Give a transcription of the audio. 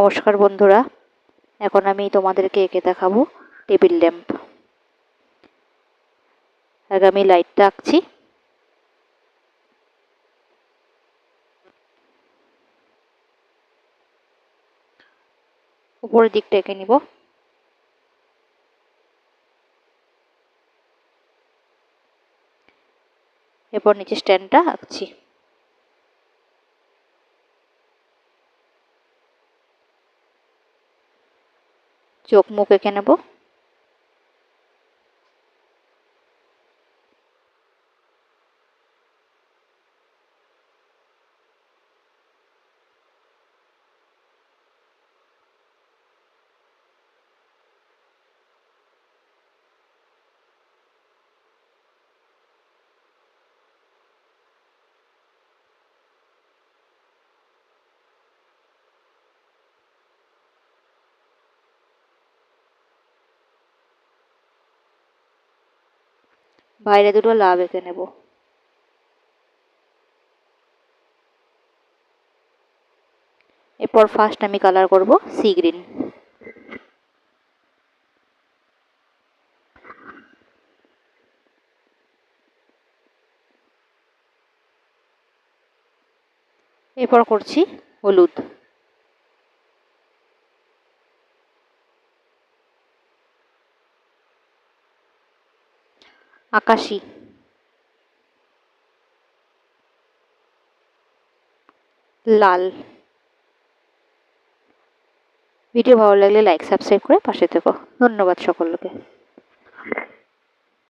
নমস্কার বন্ধুরা। এখন আমি তোমাদেরকে এঁকে দেখাবো টেবিল ল্যাম্প। আগে আমি লাইটটা আঁকছি। উপরের দিকটা এঁকে নিব। এরপর নিচে স্ট্যান্ডটা আঁকছি। চোখ মুখ এঁকে নেব। বাইরে দুটো লাভ এঁকে নেব। এরপর ফার্স্ট আমি কালার করব সি গ্রিন এরপর করছি হলুদ। আকাশি। লাল। ভিডিও ভালো লাগলে লাইক সাবস্ক্রাইব করে পাশে থেকো। ধন্যবাদ সকলকে।